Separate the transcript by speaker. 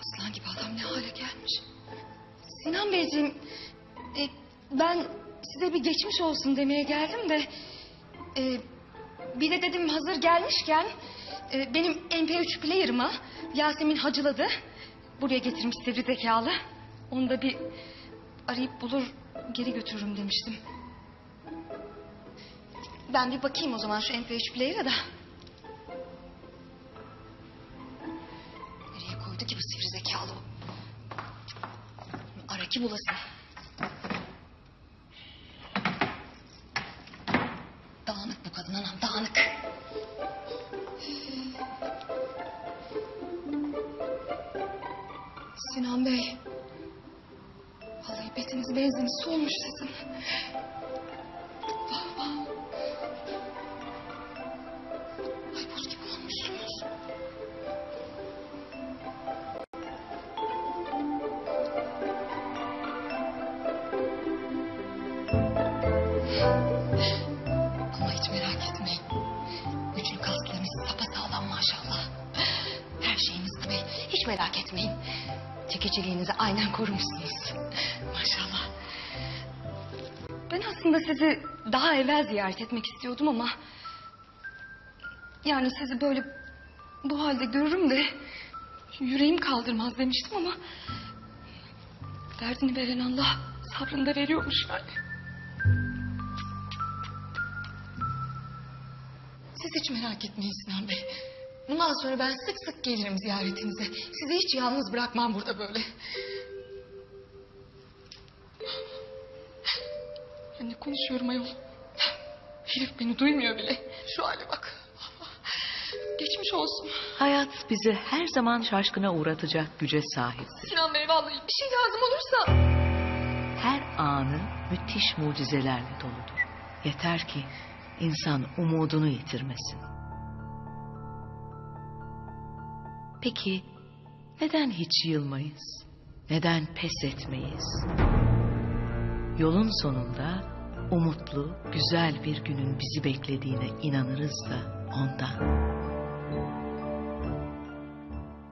Speaker 1: Aslan gibi adam ne hale gelmiş. Sinan Beyciğim, e, ben size bir geçmiş olsun demeye geldim de... e, bir de dedim hazır gelmişken... e, benim MP3 player'ıma Yasemin hacıladı. Buraya getirmiş sivri zekalı. Onu da bir arayıp bulur geri götürürüm demiştim. Ben bir bakayım o zaman şu MP3 player'a da. Koydu ki bu sivri zekalı? Ara ki bulasın. Dağınık bu kadın anam dağınık. Sinan Bey. Vallahi betiniz benziniz solmuş sesim. Hiç merak etmeyin. Çekiciliğinizi aynen korumuşsunuz. Maşallah. Ben aslında sizi daha evvel ziyaret etmek istiyordum ama... Yani sizi böyle bu halde görürüm de... Yüreğim kaldırmaz demiştim ama... Derdini veren Allah sabrını da veriyormuş yani. Siz hiç merak etmeyin Sinan Bey. Bundan sonra ben sık sık gelirim ziyaretinize. Sizi hiç yalnız bırakmam burada böyle. Ben ne konuşuyorum ayol? Herif beni duymuyor bile. Şu hale bak. Geçmiş olsun.
Speaker 2: Hayat bizi her zaman şaşkına uğratacak güce sahiptir.
Speaker 1: Sinan Bey vallahi bir şey lazım olursa...
Speaker 2: Her anı müthiş mucizelerle doludur. Yeter ki insan umudunu yitirmesin. Peki neden hiç yılmayız? Neden pes etmeyiz? Yolun sonunda umutlu, güzel bir günün bizi beklediğine inanırız da ondan.